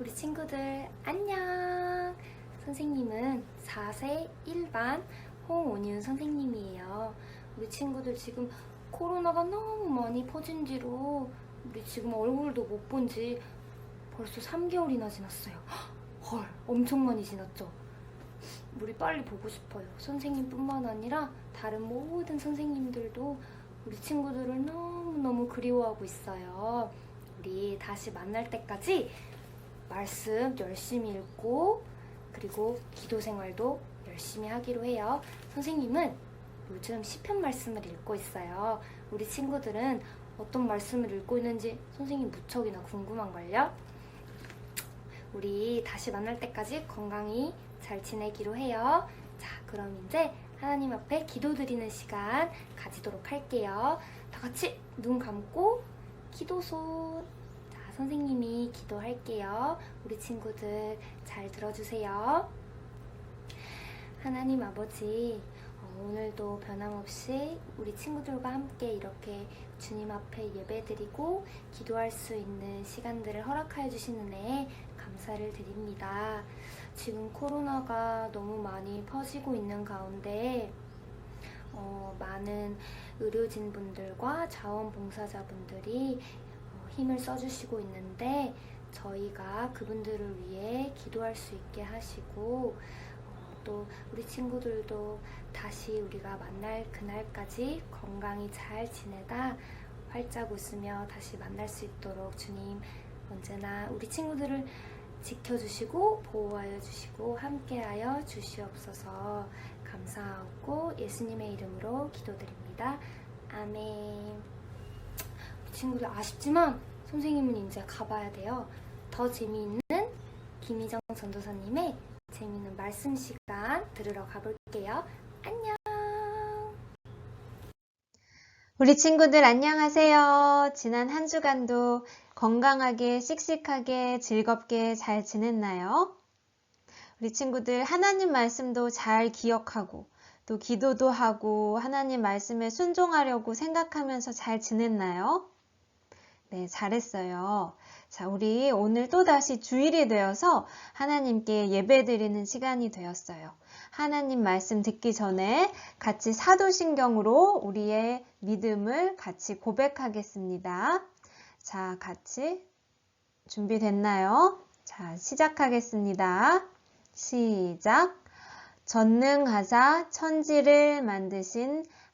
우리 친구들 안녕! 선생님은 4세 1반 홍온윤 선생님이에요. 우리 친구들 지금 코로나가 너무 많이 퍼진 뒤로 우리 지금 얼굴도 못 본 지 벌써 3개월이나 지났어요. 헐, 엄청 많이 지났죠? 우리 빨리 보고 싶어요. 선생님뿐만 아니라 다른 모든 선생님들도 우리 친구들을 너무너무 그리워하고 있어요. 우리 다시 만날 때까지 말씀 열심히 읽고 그리고 기도 생활도 열심히 하기로 해요. 선생님은 요즘 시편 말씀을 읽고 있어요. 우리 친구들은 어떤 말씀을 읽고 있는지 선생님 무척이나 궁금한걸요? 우리 다시 만날 때까지 건강히 잘 지내기로 해요. 자, 그럼 이제 하나님 앞에 기도드리는 시간 가지도록 할게요. 다 같이 눈 감고 기도손. 자, 선생님이 기도할게요. 우리 친구들 잘 들어주세요. 하나님 아버지, 어, 오늘도 변함없이 우리 친구들과 함께 이렇게 주님 앞에 예배드리고 기도할 수 있는 시간들을 허락하여 주시는 애 감사를 드립니다. 지금 코로나가 너무 많이 퍼지고 있는 가운데 어, 많은 의료진 분들과 자원봉사자분들이 어, 힘을 써주시고 있는데 저희가 그분들을 위해 기도할 수 있게 하시고 어, 또 우리 친구들도 다시 우리가 만날 그날까지 건강히 잘 지내다 활짝 웃으며 다시 만날 수 있도록 주님 언제나 우리 친구들을 지켜주시고 보호하여 주시고 함께하여 주시옵소서 감사하고 예수님의 이름으로 기도드립니다. 아멘. 우리 친구들 아쉽지만 선생님은 이제 가봐야 돼요. 더 재미있는 김희정 전도사님의 재미있는 말씀 시간 들으러 가볼게요. 안녕. 우리 친구들 안녕하세요. 지난 한 주간도 건강하게, 씩씩하게, 즐겁게 잘 지냈나요? 우리 친구들 하나님 말씀도 잘 기억하고 또 기도도 하고 하나님 말씀에 순종하려고 생각하면서 잘 지냈나요? 네, 잘했어요. 자, 우리 오늘 또다시 주일이 되어서 하나님께 예배 드리는 시간이 되었어요. 하나님 말씀 듣기 전에 같이 사도신경으로 우리의 믿음을 같이 고백하겠습니다. 자, 같이 준비됐나요? 자, 시작하겠습니다. 시작. 전능하사 천지를 만드신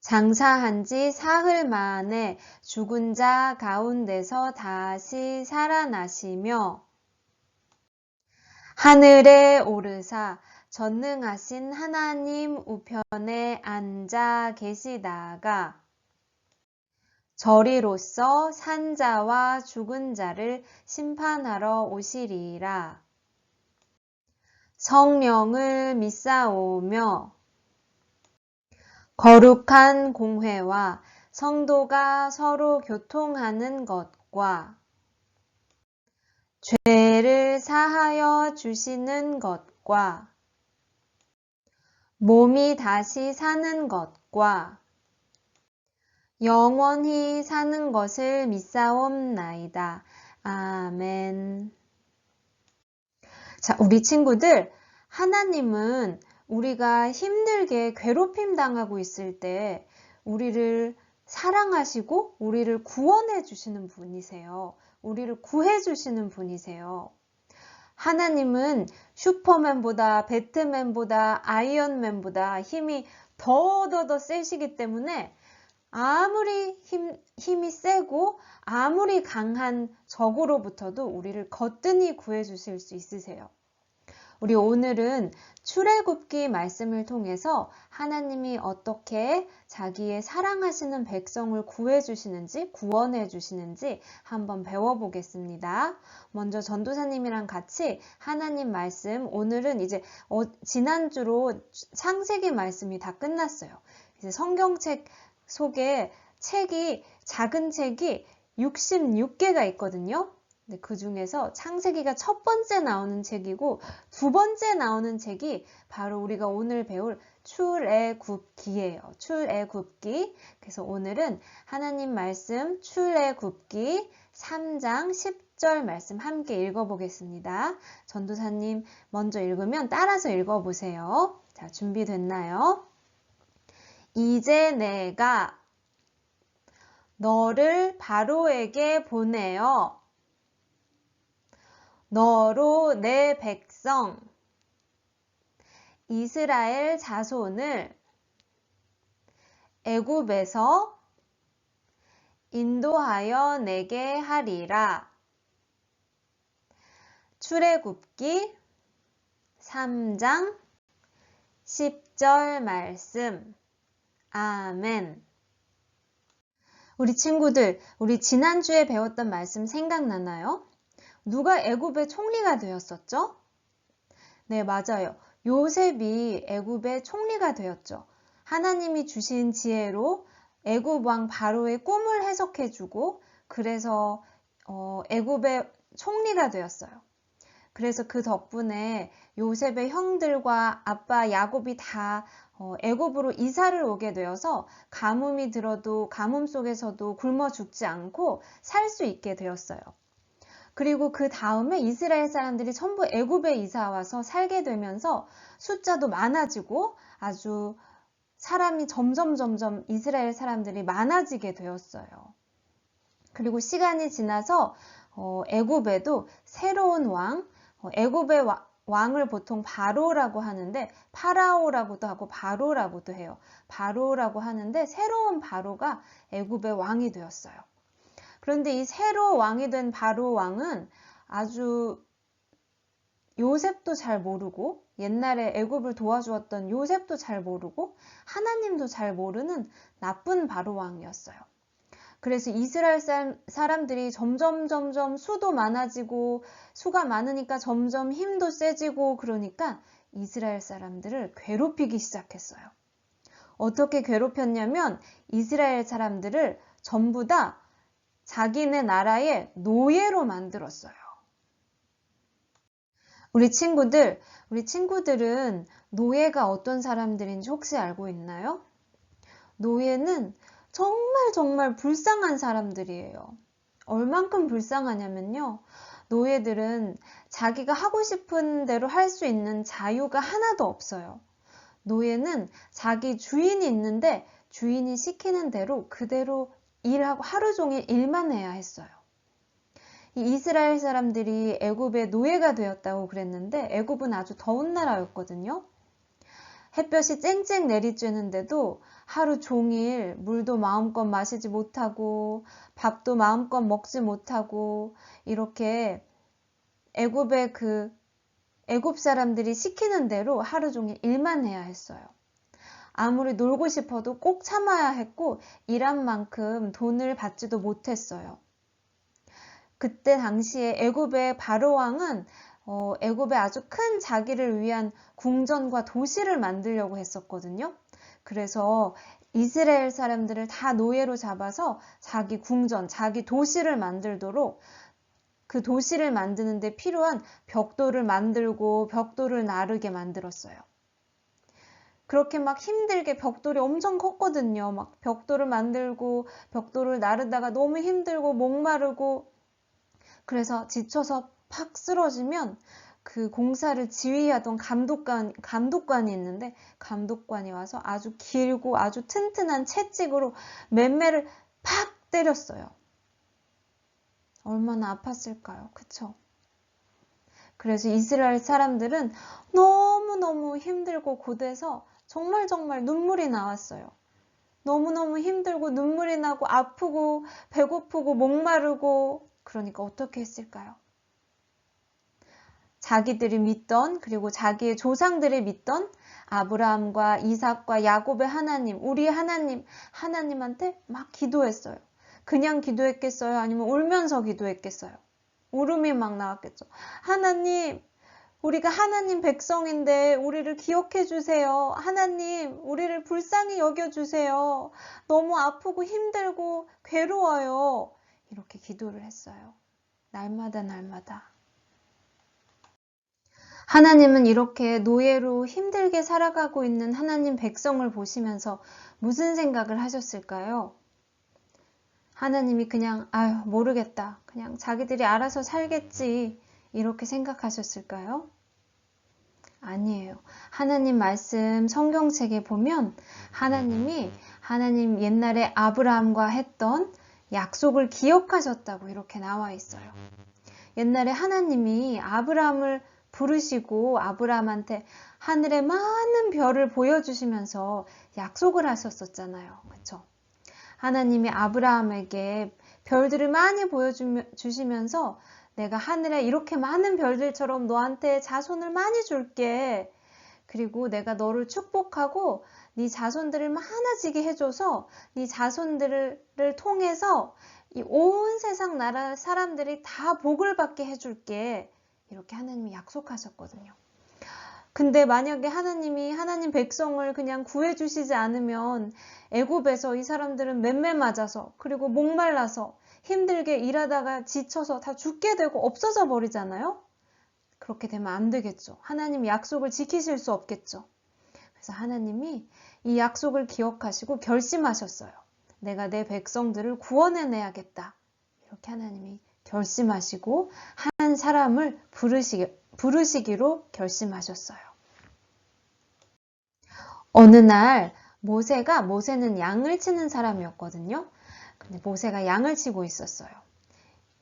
장사한 지 사흘 만에 죽은 자 가운데서 다시 살아나시며 하늘에 오르사 전능하신 하나님 우편에 앉아 계시다가 저리로서 산자와 죽은 자를 심판하러 오시리라. 성령을 믿사오며 거룩한 공회와 성도가 서로 교통하는 것과 죄를 사하여 주시는 것과 몸이 다시 사는 것과 영원히 사는 것을 믿사옵나이다. 아멘. 자, 우리 친구들, 하나님은 우리가 힘들게 괴롭힘 당하고 있을 때 우리를 사랑하시고 우리를 구원해 주시는 분이세요. 우리를 구해 주시는 분이세요. 하나님은 슈퍼맨보다 배트맨보다 아이언맨보다 힘이 더더더 세시기 때문에 아무리 힘, 힘이 세고 아무리 강한 적으로부터도 우리를 거뜬히 구해 주실 수 있으세요. 우리 오늘은 출애굽기 말씀을 통해서 하나님이 어떻게 자기의 사랑하시는 백성을 구해 주시는지, 구원해 주시는지 한번 배워보겠습니다. 먼저 전도사님이랑 같이 하나님 말씀, 오늘은 이제 어, 지난주로 창세기 말씀이 다 끝났어요. 이제 성경책 속에 책이, 작은 책이 66개가 있거든요. 근데 그 중에서 창세기가 첫 번째 나오는 책이고 두 번째 나오는 책이 바로 우리가 오늘 배울 출애굽기예요. 출애굽기. 그래서 오늘은 하나님 말씀 출애굽기 3장 10절 말씀 함께 읽어보겠습니다. 전도사님 먼저 읽으면 따라서 읽어보세요. 자, 준비됐나요? 이제 내가 너를 바로에게 보내어 너로 내 백성 이스라엘 자손을 애굽에서 인도하여 내게 하리라. 출애굽기 3장 10절 말씀. 아멘. 우리 친구들, 우리 지난주에 배웠던 말씀 생각나나요? 누가 애굽의 총리가 되었었죠? 네, 맞아요. 요셉이 애굽의 총리가 되었죠. 하나님이 주신 지혜로 애굽 왕 바로의 꿈을 해석해 주고 그래서 어, 애굽의 총리가 되었어요. 그래서 그 덕분에 요셉의 형들과 아빠 야곱이 다 어, 애굽으로 이사를 오게 되어서 가뭄이 들어도 가뭄 속에서도 굶어 죽지 않고 살 수 있게 되었어요. 그리고 그 다음에 이스라엘 사람들이 전부 애굽에 이사 와서 살게 되면서 숫자도 많아지고 아주 사람이 점점 점점 이스라엘 사람들이 많아지게 되었어요. 그리고 시간이 지나서 어, 애굽에도 새로운 왕, 어, 애굽의 왕을 보통 바로라고 하는데 파라오라고도 하고 바로라고도 해요. 바로라고 하는데 새로운 바로가 애굽의 왕이 되었어요. 그런데 이 새로 왕이 된 바로 왕은 아주 요셉도 잘 모르고 옛날에 애굽을 도와주었던 요셉도 잘 모르고 하나님도 잘 모르는 나쁜 바로 왕이었어요. 그래서 이스라엘 사람들이 점점 점점 수도 많아지고 수가 많으니까 점점 힘도 세지고 그러니까 이스라엘 사람들을 괴롭히기 시작했어요. 어떻게 괴롭혔냐면 이스라엘 사람들을 전부 다 자기네 나라의 노예로 만들었어요. 우리 친구들, 우리 친구들은 노예가 어떤 사람들인지 혹시 알고 있나요? 노예는 정말 정말 불쌍한 사람들이에요. 얼만큼 불쌍하냐면요. 노예들은 자기가 하고 싶은 대로 할 수 있는 자유가 하나도 없어요. 노예는 자기 주인이 있는데 주인이 시키는 대로 그대로 일하고 하루 종일 일만 해야 했어요. 이 이스라엘 사람들이 애굽의 노예가 되었다고 그랬는데 애굽은 아주 더운 나라였거든요. 햇볕이 쨍쨍 내리쬐는데도 하루 종일 물도 마음껏 마시지 못하고 밥도 마음껏 먹지 못하고 이렇게 애굽의 그 애굽 사람들이 시키는 대로 하루 종일 일만 해야 했어요. 아무리 놀고 싶어도 꼭 참아야 했고 일한 만큼 돈을 받지도 못했어요. 그때 당시에 애굽의 바로 왕은 어, 애굽에 아주 큰 자기를 위한 궁전과 도시를 만들려고 했었거든요. 그래서 이스라엘 사람들을 다 노예로 잡아서 자기 궁전, 자기 도시를 만들도록 그 도시를 만드는데 필요한 벽돌을 만들고 벽돌을 나르게 만들었어요. 그렇게 막 힘들게 벽돌이 엄청 컸거든요. 막 벽돌을 만들고 벽돌을 나르다가 너무 힘들고 목마르고 그래서 지쳐서 팍 쓰러지면 그 공사를 지휘하던 감독관, 감독관이 있는데 감독관이 와서 아주 길고 아주 튼튼한 채찍으로 맨매를 팍 때렸어요. 얼마나 아팠을까요? 그쵸? 그래서 이스라엘 사람들은 너무너무 힘들고 고돼서 정말 정말 눈물이 나왔어요. 너무너무 힘들고 눈물이 나고 아프고 배고프고 목마르고 그러니까 어떻게 했을까요? 자기들이 믿던 그리고 자기의 조상들이 믿던 아브라함과 이삭과 야곱의 하나님, 우리 하나님, 하나님한테 막 기도했어요. 그냥 기도했겠어요? 아니면 울면서 기도했겠어요? 울음이 막 나왔겠죠. 하나님, 우리가 하나님 백성인데 우리를 기억해 주세요. 하나님, 우리를 불쌍히 여겨 주세요. 너무 아프고 힘들고 괴로워요. 이렇게 기도를 했어요. 날마다 날마다. 하나님은 이렇게 노예로 힘들게 살아가고 있는 하나님 백성을 보시면서 무슨 생각을 하셨을까요? 하나님이 그냥, 아유, 모르겠다. 그냥 자기들이 알아서 살겠지. 이렇게 생각하셨을까요? 아니에요. 하나님 말씀 성경책에 보면 하나님이 하나님 옛날에 아브라함과 했던 약속을 기억하셨다고 이렇게 나와 있어요. 옛날에 하나님이 아브라함을 부르시고 아브라함한테 하늘의 많은 별을 보여주시면서 약속을 하셨었잖아요. 그쵸? 하나님이 아브라함에게 별들을 많이 보여주시면서 내가 하늘에 이렇게 많은 별들처럼 너한테 자손을 많이 줄게. 그리고 내가 너를 축복하고 네 자손들을 많아지게 해줘서 네 자손들을 통해서 이 온 세상 나라 사람들이 다 복을 받게 해줄게. 이렇게 하나님이 약속하셨거든요. 근데 만약에 하나님이 하나님 백성을 그냥 구해주시지 않으면 애굽에서 이 사람들은 맴매 맞아서 그리고 목말라서 힘들게 일하다가 지쳐서 다 죽게 되고 없어져 버리잖아요. 그렇게 되면 안 되겠죠. 하나님 약속을 지키실 수 없겠죠. 그래서 하나님이 이 약속을 기억하시고 결심하셨어요. 내가 내 백성들을 구원해내야겠다. 이렇게 하나님이 결심하시고 한 사람을 부르시기, 부르시기로 결심하셨어요. 어느 날 모세가 모세는 양을 치는 사람이었거든요. 근데 모세가 양을 치고 있었어요.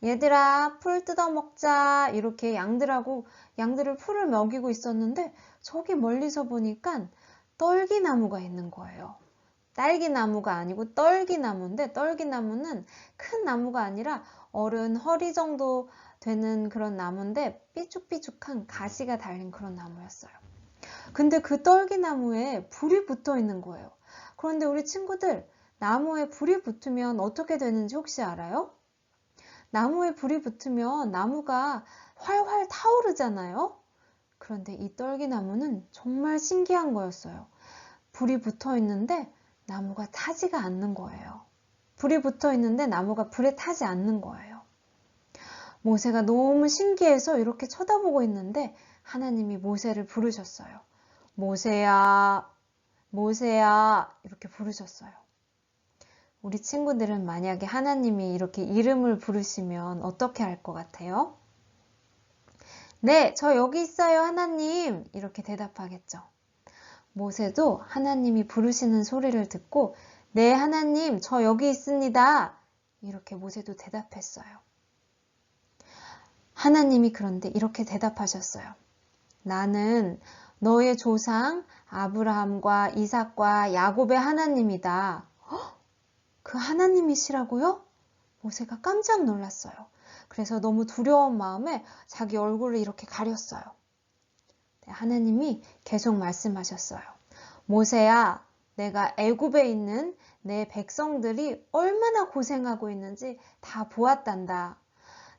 얘들아 풀 뜯어 먹자 이렇게 양들하고 양들을 풀을 먹이고 있었는데 저기 멀리서 보니까 떨기나무가 있는 거예요. 딸기나무가 아니고 떨기나무인데 떨기나무는 큰 나무가 아니라 어른 허리 정도 되는 그런 나무인데 삐죽삐죽한 가시가 달린 그런 나무였어요. 근데 그 떨기나무에 불이 붙어 있는 거예요. 그런데 우리 친구들 나무에 불이 붙으면 어떻게 되는지 혹시 알아요? 나무에 불이 붙으면 나무가 활활 타오르잖아요. 그런데 이 떨기나무는 정말 신기한 거였어요. 불이 붙어 있는데 나무가 타지가 않는 거예요. 불이 붙어 있는데 나무가 불에 타지 않는 거예요. 모세가 너무 신기해서 이렇게 쳐다보고 있는데 하나님이 모세를 부르셨어요. 모세야, 모세야, 이렇게 부르셨어요. 우리 친구들은 만약에 하나님이 이렇게 이름을 부르시면 어떻게 할 것 같아요? 네, 저 여기 있어요, 하나님. 이렇게 대답하겠죠. 모세도 하나님이 부르시는 소리를 듣고, 네, 하나님, 저 여기 있습니다. 이렇게 모세도 대답했어요. 하나님이 그런데 이렇게 대답하셨어요. 나는 너의 조상 아브라함과 이삭과 야곱의 하나님이다. 그 하나님이시라고요? 모세가 깜짝 놀랐어요. 그래서 너무 두려운 마음에 자기 얼굴을 이렇게 가렸어요. 네, 하나님이 계속 말씀하셨어요. 모세야, 내가 애굽에 있는 내 백성들이 얼마나 고생하고 있는지 다 보았단다.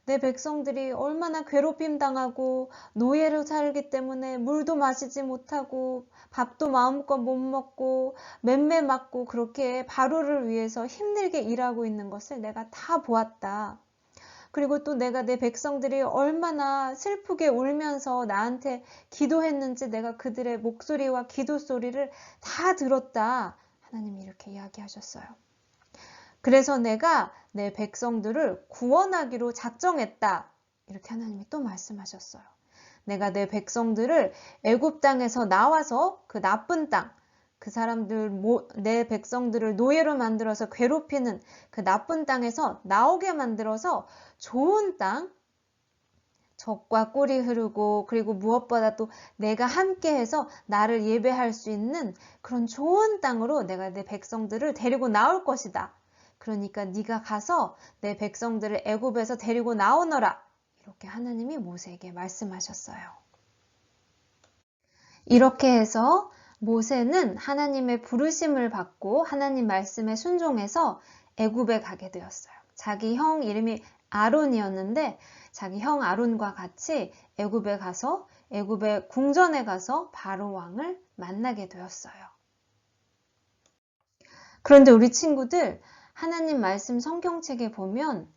내 백성들이 얼마나 괴롭힘 당하고 노예로 살기 때문에 물도 마시지 못하고 밥도 마음껏 못 먹고 맴매 맞고 그렇게 바로를 위해서 힘들게 일하고 있는 것을 내가 다 보았다. 그리고 또 내가 내 백성들이 얼마나 슬프게 울면서 나한테 기도했는지 내가 그들의 목소리와 기도 소리를 다 들었다. 하나님이 이렇게 이야기하셨어요. 그래서 내가 내 백성들을 구원하기로 작정했다. 이렇게 하나님이 또 말씀하셨어요. 내가 내 백성들을 애굽 땅에서 나와서 그 나쁜 땅, 그 사람들 내 백성들을 노예로 만들어서 괴롭히는 그 나쁜 땅에서 나오게 만들어서 좋은 땅, 적과 꿀이 흐르고 그리고 무엇보다 또 내가 함께해서 나를 예배할 수 있는 그런 좋은 땅으로 내가 내 백성들을 데리고 나올 것이다. 그러니까 네가 가서 내 백성들을 애굽에서 데리고 나오너라. 이렇게 하나님이 모세에게 말씀하셨어요. 이렇게 해서 모세는 하나님의 부르심을 받고 하나님 말씀에 순종해서 애굽에 가게 되었어요. 자기 형 이름이 아론이었는데 자기 형 아론과 같이 애굽에 가서 애굽의 궁전에 가서 바로 왕을 만나게 되었어요. 그런데 우리 친구들 하나님 말씀 성경책에 보면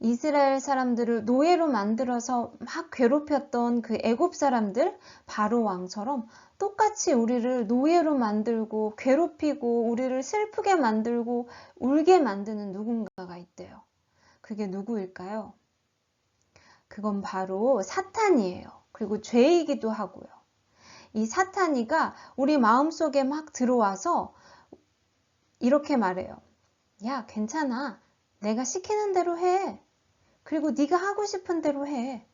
이스라엘 사람들을 노예로 만들어서 막 괴롭혔던 그 애굽 사람들 바로 왕처럼 똑같이 우리를 노예로 만들고 괴롭히고 우리를 슬프게 만들고 울게 만드는 누군가가 있대요. 그게 누구일까요? 그건 바로 사탄이에요. 그리고 죄이기도 하고요. 이 사탄이가 우리 마음속에 막 들어와서 이렇게 말해요. 야, 괜찮아. 내가 시키는 대로 해. 그리고 네가 하고 싶은 대로 해.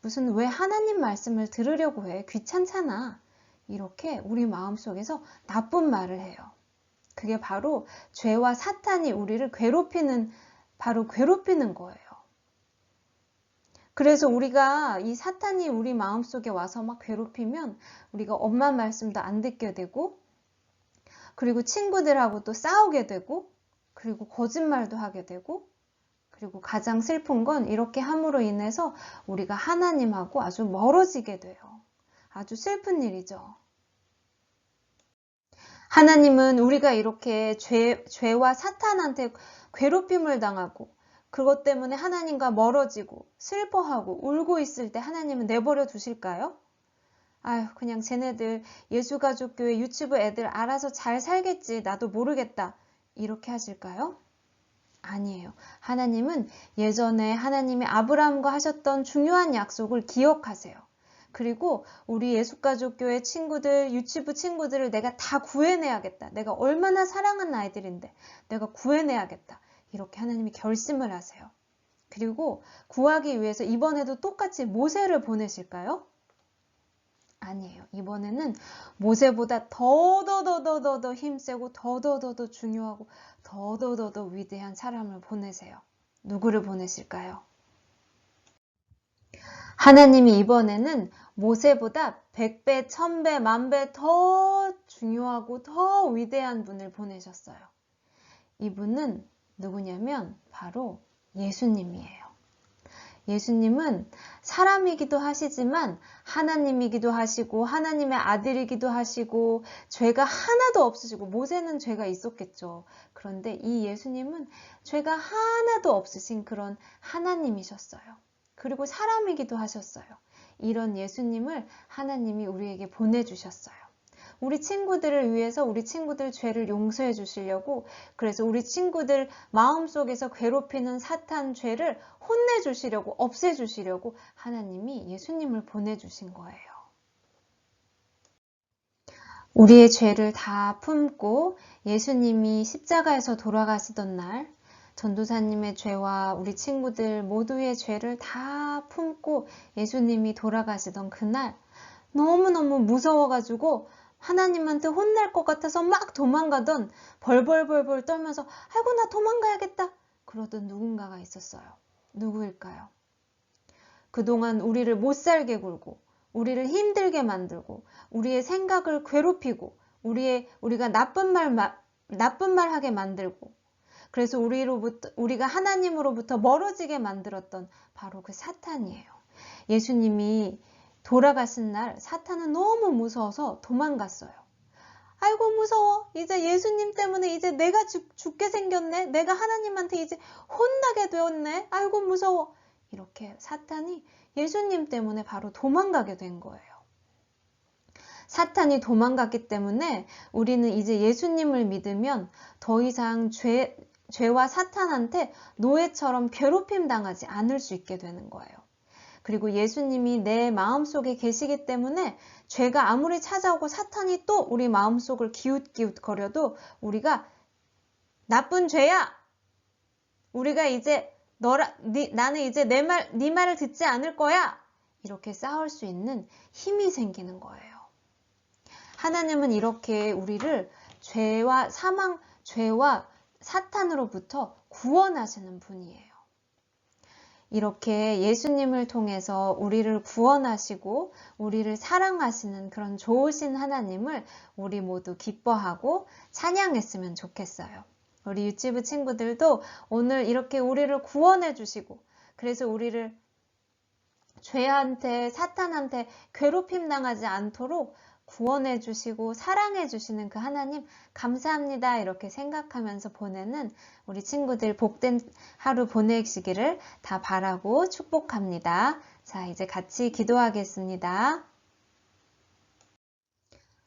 무슨 왜 하나님 말씀을 들으려고 해? 귀찮잖아. 이렇게 우리 마음속에서 나쁜 말을 해요. 그게 바로 죄와 사탄이 우리를 괴롭히는 바로 괴롭히는 거예요. 그래서 우리가 이 사탄이 우리 마음속에 와서 막 괴롭히면 우리가 엄마 말씀도 안 듣게 되고 그리고 친구들하고 또 싸우게 되고 그리고 거짓말도 하게 되고 그리고 가장 슬픈 건 이렇게 함으로 인해서 우리가 하나님하고 아주 멀어지게 돼요. 아주 슬픈 일이죠. 하나님은 우리가 이렇게 죄, 죄와 사탄한테 괴롭힘을 당하고 그것 때문에 하나님과 멀어지고 슬퍼하고 울고 있을 때 하나님은 내버려 두실까요? 아유, 그냥 쟤네들 예수가족교회 유치부 애들 알아서 잘 살겠지. 나도 모르겠다. 이렇게 하실까요? 아니에요. 하나님은 예전에 하나님이 아브라함과 하셨던 중요한 약속을 기억하세요. 그리고 우리 예수가족교회 친구들, 유치부 친구들을 내가 다 구해내야겠다. 내가 얼마나 사랑하는 아이들인데 내가 구해내야겠다. 이렇게 하나님이 결심을 하세요. 그리고 구하기 위해서 이번에도 똑같이 모세를 보내실까요? 아니에요. 이번에는 모세보다 더더더더더더 힘세고 더더더더 중요하고 더더더더 위대한 사람을 보내세요. 누구를 보내실까요? 하나님이 이번에는 모세보다 100배, 1000배, 만배 더 중요하고 더 위대한 분을 보내셨어요. 이분은 누구냐면 바로 예수님이에요. 예수님은 사람이기도 하시지만 하나님이기도 하시고 하나님의 아들이기도 하시고 죄가 하나도 없으시고 모세는 죄가 있었겠죠. 그런데 이 예수님은 죄가 하나도 없으신 그런 하나님이셨어요. 그리고 사람이기도 하셨어요. 이런 예수님을 하나님이 우리에게 보내주셨어요. 우리 친구들을 위해서 우리 친구들 죄를 용서해 주시려고 그래서 우리 친구들 마음속에서 괴롭히는 사탄 죄를 혼내 주시려고 없애 주시려고 하나님이 예수님을 보내 주신 거예요. 우리의 죄를 다 품고 예수님이 십자가에서 돌아가시던 날 전도사님의 죄와 우리 친구들 모두의 죄를 다 품고 예수님이 돌아가시던 그날 너무너무 무서워가지고 하나님한테 혼날 것 같아서 막 도망가던 벌벌벌벌 떨면서 아이고 나 도망가야겠다 그러던 누군가가 있었어요. 누구일까요? 그동안 우리를 못 살게 굴고 우리를 힘들게 만들고 우리의 생각을 괴롭히고 우리의 우리가 나쁜 말 나쁜 말 하게 만들고 그래서 우리로부터 우리가 하나님으로부터 멀어지게 만들었던 바로 그 사탄이에요. 예수님이 돌아가신 날 사탄은 너무 무서워서 도망갔어요. 아이고 무서워. 이제 예수님 때문에 이제 내가 죽, 죽게 생겼네. 내가 하나님한테 이제 혼나게 되었네. 아이고 무서워. 이렇게 사탄이 예수님 때문에 바로 도망가게 된 거예요. 사탄이 도망갔기 때문에 우리는 이제 예수님을 믿으면 더 이상 죄, 죄와 사탄한테 노예처럼 괴롭힘 당하지 않을 수 있게 되는 거예요. 그리고 예수님이 내 마음속에 계시기 때문에 죄가 아무리 찾아오고 사탄이 또 우리 마음속을 기웃기웃 거려도 우리가 나쁜 죄야. 우리가 이제 너라 니, 나는 이제 내 말, 네 말을 듣지 않을 거야. 이렇게 싸울 수 있는 힘이 생기는 거예요. 하나님은 이렇게 우리를 죄와 사망, 죄와 사탄으로부터 구원하시는 분이에요. 이렇게 예수님을 통해서 우리를 구원하시고 우리를 사랑하시는 그런 좋으신 하나님을 우리 모두 기뻐하고 찬양했으면 좋겠어요. 우리 유치부 친구들도 오늘 이렇게 우리를 구원해 주시고 그래서 우리를 죄한테 사탄한테 괴롭힘 당하지 않도록 구원해 주시고 사랑해 주시는 그 하나님 감사합니다 이렇게 생각하면서 보내는 우리 친구들 복된 하루 보내시기를 다 바라고 축복합니다. 자, 이제 같이 기도하겠습니다.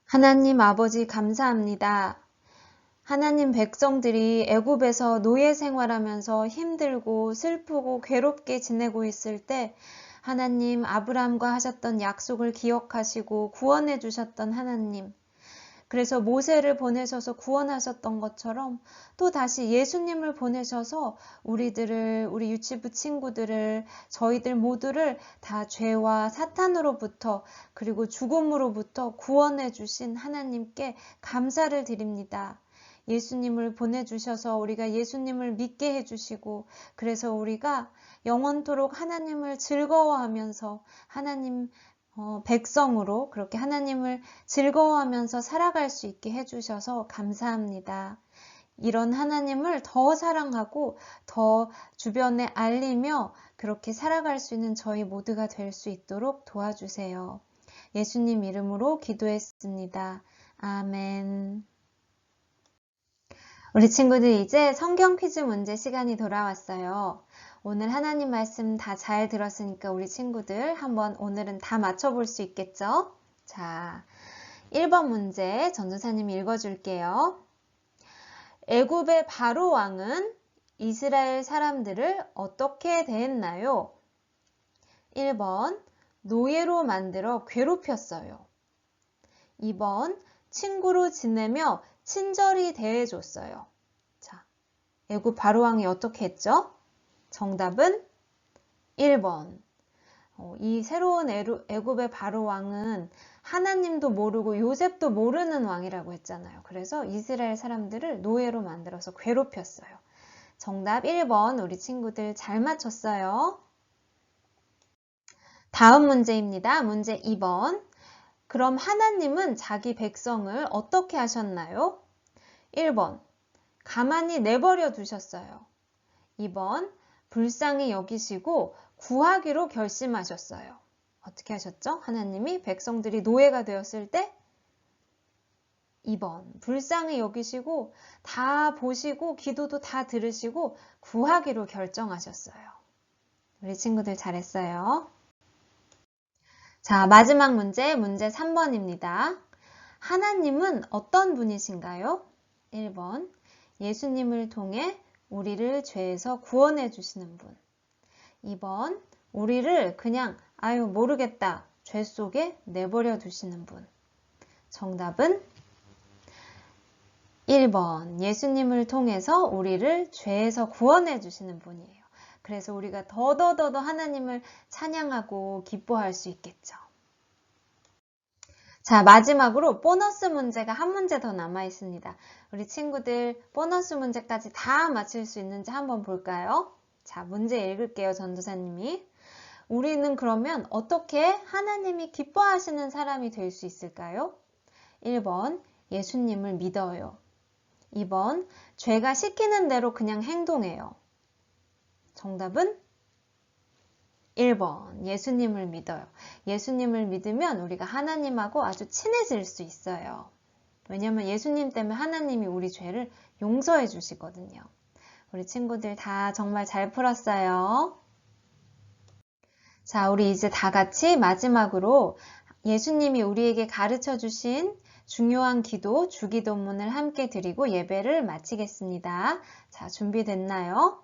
하나님 아버지 감사합니다. 하나님 백성들이 애굽에서 노예 생활하면서 힘들고 슬프고 괴롭게 지내고 있을 때 하나님 아브라함과 하셨던 약속을 기억하시고 구원해 주셨던 하나님. 그래서 모세를 보내셔서 구원하셨던 것처럼 또 다시 예수님을 보내셔서 우리들을, 우리 유치부 친구들을, 저희들 모두를 다 죄와 사탄으로부터 그리고 죽음으로부터 구원해 주신 하나님께 감사를 드립니다. 예수님을 보내주셔서 우리가 예수님을 믿게 해주시고 그래서 우리가 영원토록 하나님을 즐거워하면서 하나님 어, 백성으로 그렇게 하나님을 즐거워하면서 살아갈 수 있게 해주셔서 감사합니다. 이런 하나님을 더 사랑하고 더 주변에 알리며 그렇게 살아갈 수 있는 저희 모두가 될 수 있도록 도와주세요. 예수님 이름으로 기도했습니다. 아멘. 우리 친구들 이제 성경 퀴즈 문제 시간이 돌아왔어요. 오늘 하나님 말씀 다 잘 들었으니까 우리 친구들 한번 오늘은 다 맞춰볼 수 있겠죠? 자, 1번 문제 전도사님이 읽어줄게요. 애굽의 바로 왕은 이스라엘 사람들을 어떻게 대했나요? 1번 노예로 만들어 괴롭혔어요. 2번 친구로 지내며 친절히 대해줬어요. 자, 애굽 바로 왕이 어떻게 했죠? 정답은 1번. 어, 이 새로운 애굽의 바로 왕은 하나님도 모르고 요셉도 모르는 왕이라고 했잖아요. 그래서 이스라엘 사람들을 노예로 만들어서 괴롭혔어요. 정답 1번 우리 친구들 잘 맞췄어요. 다음 문제입니다. 문제 2번. 그럼 하나님은 자기 백성을 어떻게 하셨나요? 1번. 가만히 내버려 두셨어요. 2번. 불쌍히 여기시고 구하기로 결심하셨어요. 어떻게 하셨죠? 하나님이 백성들이 노예가 되었을 때 2번. 불쌍히 여기시고 다 보시고 기도도 다 들으시고 구하기로 결정하셨어요. 우리 친구들 잘했어요. 자, 마지막 문제, 문제 3번입니다. 하나님은 어떤 분이신가요? 1번. 예수님을 통해 우리를 죄에서 구원해 주시는 분. 2번. 우리를 그냥 아유 모르겠다. 죄 속에 내버려 두시는 분. 정답은 1번. 예수님을 통해서 우리를 죄에서 구원해 주시는 분이에요. 그래서 우리가 더더더더 하나님을 찬양하고 기뻐할 수 있겠죠. 자, 마지막으로 보너스 문제가 한 문제 더 남아 있습니다. 우리 친구들 보너스 문제까지 다 맞힐 수 있는지 한번 볼까요? 자, 문제 읽을게요, 전도사님이. 우리는 그러면 어떻게 하나님이 기뻐하시는 사람이 될 수 있을까요? 1번, 예수님을 믿어요. 2번, 죄가 시키는 대로 그냥 행동해요. 정답은 1번, 예수님을 믿어요. 예수님을 믿으면 우리가 하나님하고 아주 친해질 수 있어요. 왜냐면 예수님 때문에 하나님이 우리 죄를 용서해 주시거든요. 우리 친구들 다 정말 잘 풀었어요. 자, 우리 이제 다 같이 마지막으로 예수님이 우리에게 가르쳐 주신 중요한 기도, 주기도문을 함께 드리고 예배를 마치겠습니다. 자, 준비됐나요?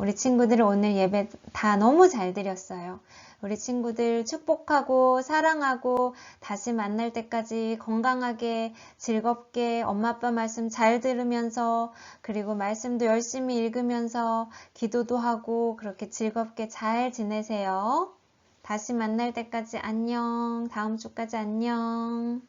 우리 친구들 오늘 예배 다 너무 잘 드렸어요. 우리 친구들 축복하고 사랑하고 다시 만날 때까지 건강하게 즐겁게 엄마 아빠 말씀 잘 들으면서 그리고 말씀도 열심히 읽으면서 기도도 하고 그렇게 즐겁게 잘 지내세요. 다시 만날 때까지 안녕. 다음 주까지 안녕.